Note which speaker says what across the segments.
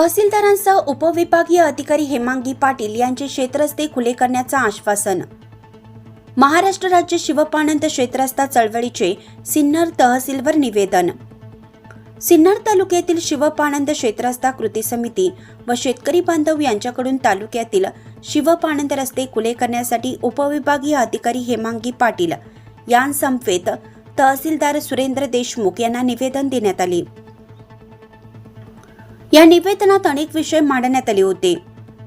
Speaker 1: तहसीलदारांसह उपविभागीय अधिकारी हेमांगी पाटील यांचे क्षेत्रस्ते खुले करण्याचं आश्वासन. महाराष्ट्र राज्य शिवपानंद क्षेत्रस्ता चळवळीचे सिन्नर तहसीलवर निवेदन. सिन्नर तालुक्यातील शिवपानंद क्षेत्रस्ता कृती समिती व शेतकरी बांधव यांच्याकडून तालुक्यातील शिवपानंद रस्ते खुले करण्यासाठी उपविभागीय अधिकारी हेमांगी पाटील यांसमवेत तहसीलदार सुरेंद्र देशमुख यांना निवेदन देण्यात आले. या निवेदनात अनेक विषय मांडण्यात आले होते.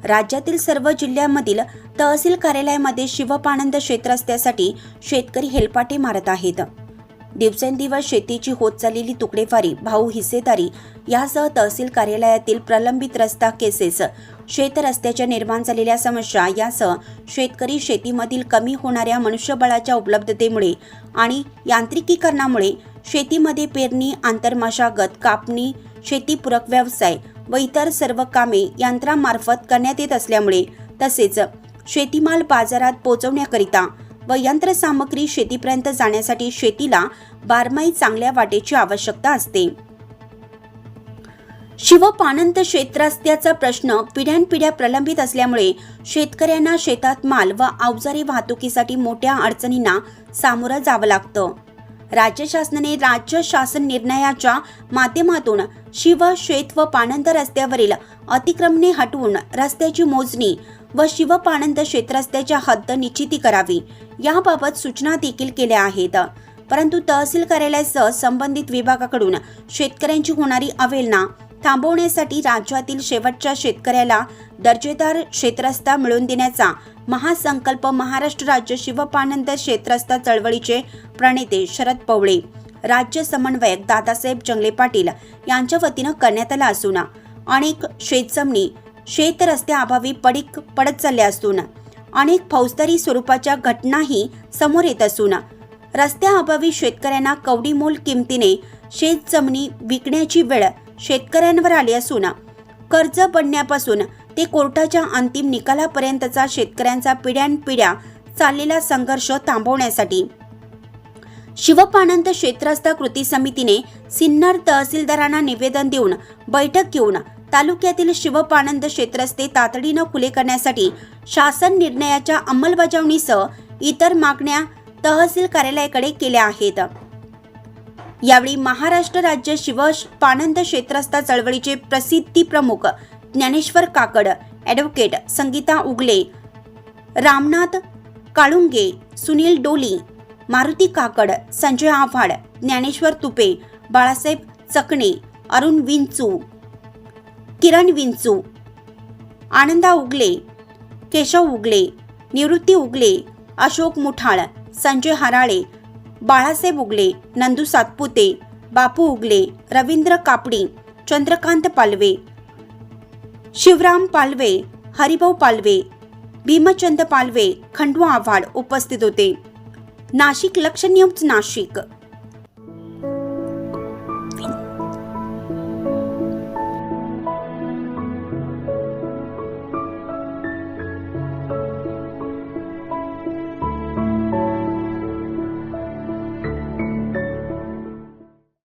Speaker 1: राज्यातील सर्व जिल्ह्यांमधील तहसील कार्यालयामध्ये शिवपानंद क्षेत्र रस्त्यासाठी शेतकरी हेलपाटे मारत आहेत. दिवसेंदिवस शेतीची होत चाललेली तुकडेवारी भाऊ हिस्सेदारी यासह तहसील कार्यालयातील प्रलंबित रस्ता केसेस शेत रस्त्याच्या निर्माण झालेल्या समस्या यासह शेतकरी शेतीमधील कमी होणाऱ्या मनुष्यबळाच्या उपलब्धतेमुळे आणि यांत्रिकीकरणामुळे शेतीमध्ये पेरणी आंतरमशागत कापणी शेतीपूरक व्यवसाय व इतर सर्व कामे यंत्रामार्फत करण्यात येत असल्यामुळे तसेच शेतीमाल बाजारात पोहोचवण्याकरिता व यंत्रसामग्री शेतीपर्यंत जाण्यासाठी शेतीला बारमाही चांगल्या वाटेची आवश्यकता असते. शिवपानंत क्षेत्रस्त्याचा प्रश्न पिढ्यानपिढ्या प्रलंबित असल्यामुळे शेतकऱ्यांना शेतात माल व अवजारी वाहतुकीसाठी मोठ्या अडचणींना सामोरं जावं लागतं. राज्य शासनाने राज्य शासन निर्णयाच्या माध्यमातून शिव श्वेत व पाणंद रस्त्यावरील अतिक्रमणे हटवून रस्त्याची मोजणी व शिवपानंद क्षेत्र रस्त्याच्या हद्द निश्चिती करावी. याबाबत सूचना देखील केल्या आहेत. परंतु तहसील कार्यालयासह संबंधित विभागाकडून शेतकऱ्यांची होणारी अवेलना थांबवण्यासाठी राज्यातील शेवटच्या शेतकऱ्याला दर्जेदार शेतरस्ता मिळवून देण्याचा महासंकल्प महाराष्ट्र राज्य शिवपानंद शेतरस्ता चळवळीचे प्रणेते शरद पवळे राज्य समन्वयक दादासाहेब जंगले पाटील यांच्या वतीनं करण्यात आला असून अनेक शेतजमिनी शेतरस्त्याअभावी पडीक पडत चालल्या असून अनेक फौजदारी स्वरूपाच्या घटनाही समोर येत असून रस्त्याअभावी शेतकऱ्यांना कवडीमोल किमतीने शेतजमिनी विकण्याची वेळ शेतकऱ्यांवर आले असून कर्ज बनण्यापासून ते कोर्टाच्या अंतिम निकालापर्यंतचा शेतकऱ्यांचा पिढ्यानपिढ्या चाललेला संघर्ष थांबवण्यासाठी. शिवपानंद क्षेत्रस्थ कृती समितीने सिन्नर तहसीलदारांना निवेदन देऊन बैठक घेऊन तालुक्यातील शिवपानंद क्षेत्रस्ते तातडीनं खुले करण्यासाठी शासन निर्णयाच्या अंमलबजावणीसह इतर मागण्या तहसील कार्यालयाकडे केल्या आहेत. यावेळी महाराष्ट्र राज्य शिवपानंद क्षेत्रस्थ चळवळीचे प्रसिद्धी प्रमुख ज्ञानेश्वर काकड ॲडव्होकेट संगीता उगले रामनाथ काळुंगे सुनील डोली मारुती काकड संजय आव्हाड ज्ञानेश्वर तुपे बाळासाहेब चकणे अरुण विंचू किरण विंचू आनंदा उगले केशव उगले निवृत्ती उगले अशोक मुठाळ संजय हराळे बाळासाहेब उगले नंदू सातपुते बापू उगले रवींद्र कापडी चंद्रकांत पालवे शिवराम पालवे हरिभाऊ पालवे भीमचंद पालवे खंडू आव्हाड उपस्थित होते. नाशिक लक्ष नाशिक